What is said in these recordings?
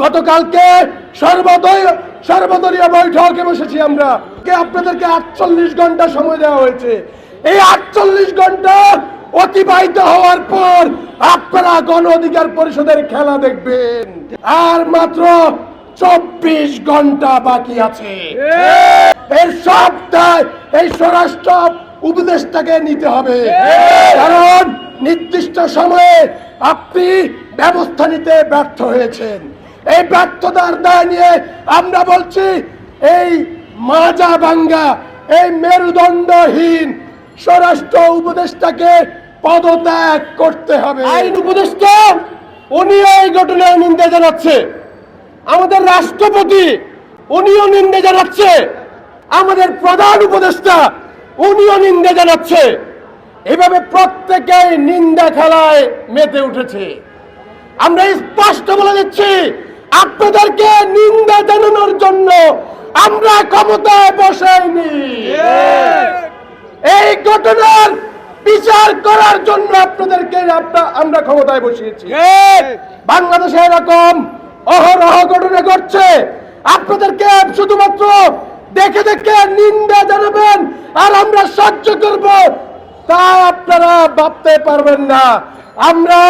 গতকালকে সর্বদলীয় সর্বদলীয় বৈঠকে বসেছি আমরা। কে আপনাদেরকে আটচল্লিশ ঘণ্টা সময় দেওয়া হয়েছে? এই আটচল্লিশ ঘণ্টা অতিবাহিত হওয়ার পর আপনারা গণ অধিকার পরিষদের খেলা দেখবেন। আর মাত্র চব্বিশ ঘণ্টা বাকি আছে। এর সব দায় এই স্বরাষ্ট্র উপদেশটাকে নিতে হবে। কারণ নির্দিষ্ট সময়ে আপনি ব্যবস্থা নিতে ব্যর্থ হয়েছেন। এই ব্যর্থতার দায় নিয়ে আমরা বলছি, এই মাজা ভাঙ্গা, এই মেরুদণ্ডহীন স্বরাষ্ট্র উপদেষ্টাকে পদত্যাগ করতে হবে। আইন উপদেষ্টা উনি এই ঘটনার নিন্দা জানাচ্ছে। আমাদের রাষ্ট্রপতি, উনিও নিন্দে জানাচ্ছে। আমাদের প্রধান উপদেষ্টা, উনিও নিন্দে জানাচ্ছে। এভাবে প্রত্যেকেই নিন্দা খেলায় মেতে উঠেছে। আমরা স্পষ্ট বলে দিচ্ছি আপনাদেরকে নিন্দা জানানোর জন্য আমরা ক্ষমতায় বসাইনি। এই ঘটনার বিচার করার জন্য আপনাদেরকে আমরা- ক্ষমতায় বসিয়েছি। বাংলাদেশে এরকম অহরহ ঘটনা ঘটছে। আপনাদেরকে শুধুমাত্র দেখে দেখে নিন্দা জানাবেন আর আমরা সহ্য করব তা আপনারা ভাবতে পারবেন না। আমরা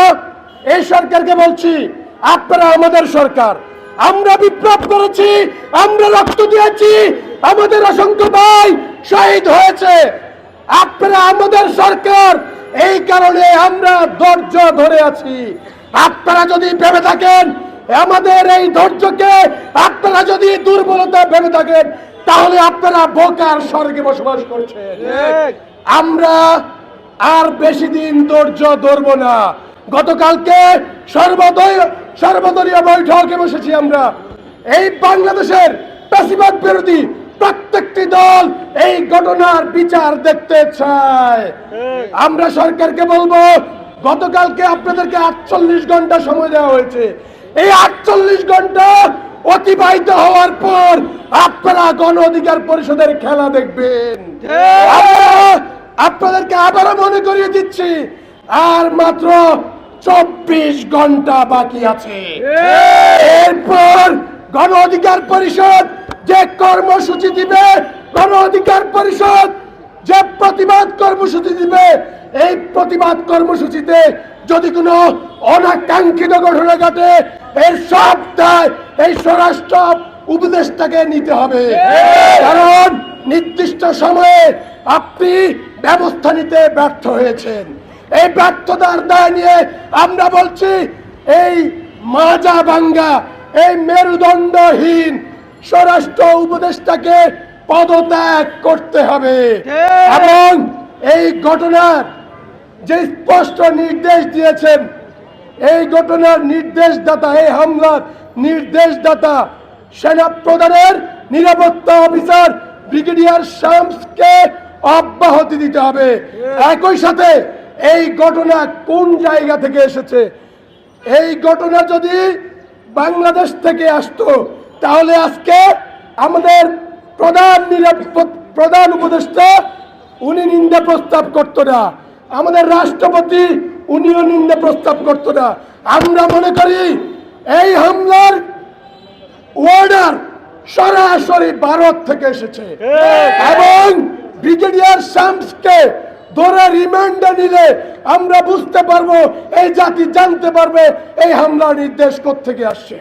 এই সরকারকে বলছি আপনারা আমাদের সরকার। আমরা বিপ্লব করেছি আমরা রক্ত দিয়েছি আমাদের অসংখ্য ভাই শহীদ হয়েছে। আপনারা আমাদের সরকার এই কারণে আমরা ধৈর্য ধরে আছি। আপনারা যদি ভেবে থাকেন আমাদের এই ধৈর্যকে আপনারা যদি দুর্বলতা ভেবে থাকেন তাহলে আপনারা বোকার স্বর্গে বসবাস করছেন। আমরা আর বেশি দিন ধৈর্য ধরব না। গতকালকে সর্বদলীয় সর্বদলীয় বৈঠকে বসেছি আমরা। এই বাংলাদেশের পেশিবাদ বিরোধী প্রত্যেকটি দল এই ঘটনার বিচার দেখতে চায়। আমরা সরকারকে বলব গতকালকে আপনাদেরকে আটচল্লিশ ঘণ্টা সময় দেওয়া হয়েছে। এই আটচল্লিশ ঘণ্টা অতিবাহিত হওয়ার পর আপনারা গণ অধিকার পরিষদের খেলা দেখবেন। আপনাদেরকে আবারও মনে করিয়ে দিচ্ছি আর মাত্র চব্বিশ ঘণ্টা বাকি আছে। এরপর গণ অধিকার পরিষদ যে কর্মসূচি দিবে, গণ অধিকার পরিষদ যে প্রতিবাদ কর্মসূচি দিবে, এই প্রতিবাদ কর্মসূচিতে যদি কোনো অনাকাঙ্ক্ষিত ঘটনা ঘটে, এর সব দায় এই স্বরাষ্ট্র উপদেশটাকে নিতে হবে। কারণ নির্দিষ্ট সময়ে আপনি ব্যবস্থা নিতে ব্যর্থ হয়েছেন। এই ব্যর্থতার দায় নিয়ে আমরা বলছি এই মাজা ভাঙ্গা এই মেরুদণ্ডহীন স্বরাষ্ট্র উপদেশটাকে পদত্যাগ করতে হবে। এবং এই ঘটনার যে স্পষ্ট নির্দেশ দিয়েছেন এই ঘটনার নির্দেশদাতা এই হামলার নির্দেশদাতা সেনা প্রধানের নিরাপত্তা অফিসার ব্রিগেডিয়ার শামসকে অব্যাহতি দিতে হবে। একই সাথে এই ঘটনা কোন জায়গা থেকে এসেছে? এই ঘটনা যদি বাংলাদেশ থেকে আসতো তাহলে আজকে আমাদের প্রধান নিরাপদ প্রধান উপদেষ্টা উনি নিন্দা প্রস্তাব করতো না। আমাদের রাষ্ট্রপতি উনিও নিন্দা প্রস্তাব করতো না। আমরা মনে করি এই হামলার অর্ডার সরাসরি ভারত থেকে এসেছে। এবং ব্রিগেডিয়ার শামসকে ধরে রিমান্ডে নিলে আমরা বুঝতে পারব, এই জাতি জানতে পারবে, এই হামলা নির্দেশ থেকে আসছে।